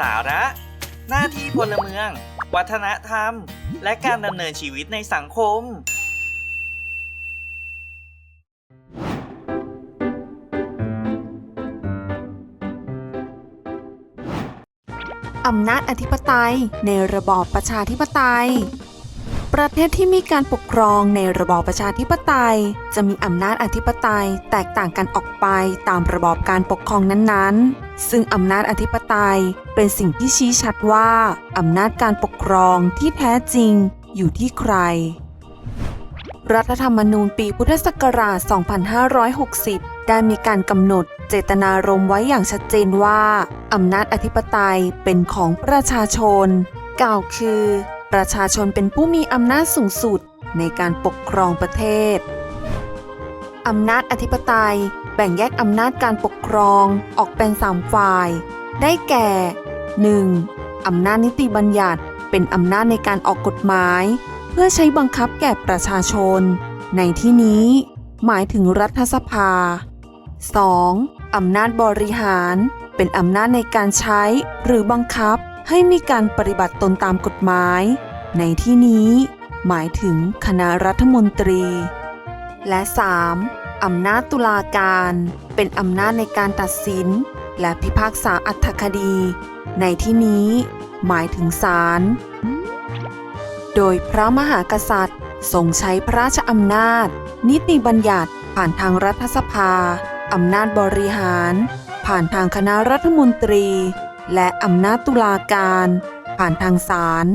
สาระ หน้าที่พลเมือง วัฒนธรรม และการดำเนินชีวิตในสังคม อำนาจอธิปไตยในระบอบประชาธิปไตย ประเทศที่มีการปกครองในระบอบประชาธิปไตย จะมีอำนาจอธิปไตยแตกต่างกันออกไปตามระบอบการปกครองนั้นๆ ซึ่งอำนาจอธิปไตยเป็นสิ่งที่ชี้ชัดว่าอำนาจการปกครองที่แท้จริงอยู่ที่ใคร รัฐธรรมนูญปีพุทธศักราช 2560 ได้มีการกำหนดเจตนารมณ์ไว้อย่างชัดเจนว่าอำนาจอธิปไตยเป็นของประชาชน กล่าวคือ ประชาชนเป็นผู้มีอำนาจสูงสุดในการปกครองประเทศ อำนาจอธิปไตยแบ่งแยกอำนาจการปกครองออกเป็น3ฝ่าย ได้แก่ 1. อำนาจนิติบัญญัติเป็นอำนาจในการออกกฎหมาย เพื่อใช้บังคับแก่ประชาชน ในที่นี้หมายถึงรัฐสภา 2. อำนาจบริหาร เป็นอำนาจในการใช้หรือบังคับ ให้มีการปฏิบัติตนตามกฎหมาย ในที่นี้ หมายถึงคณะรัฐมนตรี และ 3. อำนาจตุลาการ เป็นอำนาจในการตัดสิน และพิพากษาอัตคดี ในที่นี้ หมายถึงศาลโดยพระมหากษัตริย์ทรงใช้พระราชอำนาจ นิติบัญญัติผ่านทางรัฐสภา อำนาจบริหาร ผ่านทางคณะรัฐมนตรี และอำนาจตุลาการผ่านทางศาล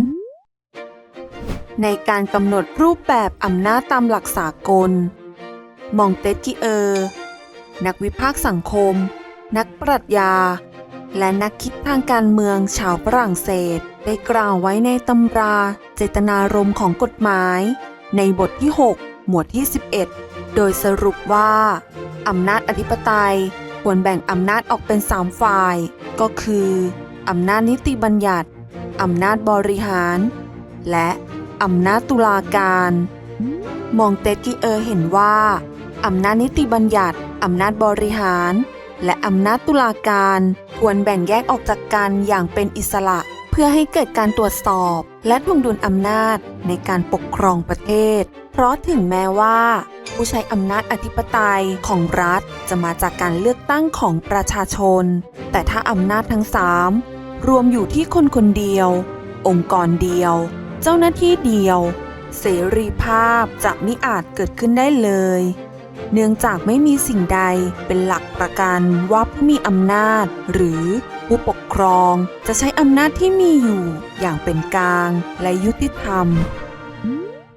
ในการกำหนดรูปแบบอำนาจตามหลักสากล มองเตสกิเออร์ นักวิพากษ์สังคม นักปรัชญา และนักคิดทางการเมืองชาวฝรั่งเศส ได้กล่าวไว้ในตำราเจตนารมณ์ของกฎหมาย ในบทที่ 6 หมวดที่ 11 โดยสรุปว่า อำนาจอธิปไตย ควรแบ่งอำนาจออกเป็น 3 ฝ่าย ก็คืออำนาจนิติบัญญัติ อำนาจบริหาร และอำนาจตุลาการ มองเตกิเออร์เห็นว่าอำนาจนิติบัญญัติ อำนาจบริหาร และอำนาจตุลาการควรแบ่งแยกออกจากกันอย่างเป็นอิสระ เพื่อให้เกิดการตรวจสอบ และทวงดุลอำนาจในการปกครองประเทศ เพราะถึงแม้ว่า ผู้ใช้อำนาจอธิปไตยของรัฐจะมาจากการเลือกตั้งของประชาชน แต่ถ้าอำนาจทั้งสามรวมอยู่ที่คนคนเดียว องค์กรเดียว เจ้าหน้าที่เดียว เสรีภาพจะมิอาจเกิดขึ้นได้เลย เนื่องจากไม่มีสิ่งใดเป็นหลักประกันว่าผู้มีอำนาจ หรือผู้ปกครองจะใช้อำนาจที่มีอยู่อย่างเป็นกลางและยุติธรรม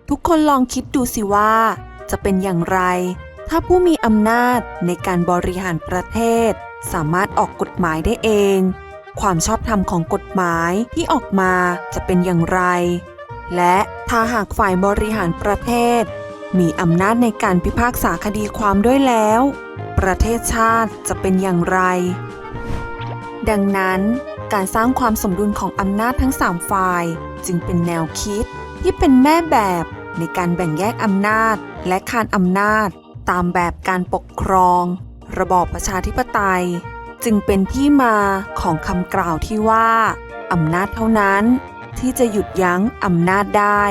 ทุกคนลองคิดดูสิว่า จะเป็นอย่างไร ถ้าผู้มีอำนาจในการบริหารประเทศ สามารถออกกฎหมายได้เอง ความชอบธรรมของกฎหมายที่ออกมาจะเป็นอย่างไร และถ้าหากฝ่ายบริหารประเทศ มีอำนาจในการพิพากษาคดีความด้วยแล้ว ประเทศชาติจะเป็นอย่างไร ดังนั้นการสร้างความสมดุลของอำนาจทั้ง 3 ฝ่าย จึงเป็นแนวคิดที่เป็นแม่แบบในการแบ่งแยกอำนาจ และคานอำนาจตามแบบการปกครอง ระบอบประชาธิปไตย จึงเป็นที่มาของคำกล่าวที่ว่าอำนาจเท่านั้นที่จะหยุดยั้งอำนาจได้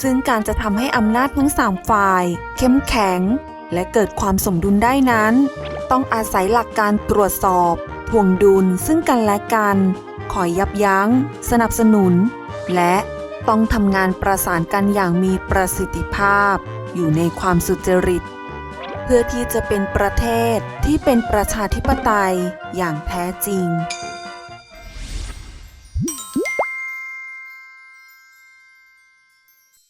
ซึ่งการจะทำให้อำนาจทั้งสามฝ่าย เข้มแข็ง และเกิดความสมดุลได้นั้น ต้องอาศัยหลักการตรวจสอบทวงดุลซึ่งกันและกันคอยยับยั้ง สนับสนุน และ ต้องทำงานประสานกันอย่างมีประสิทธิภาพ อยู่ในความสุจริต เพื่อที่จะเป็นประเทศที่เป็นประชาธิปไตยอย่างแท้จริง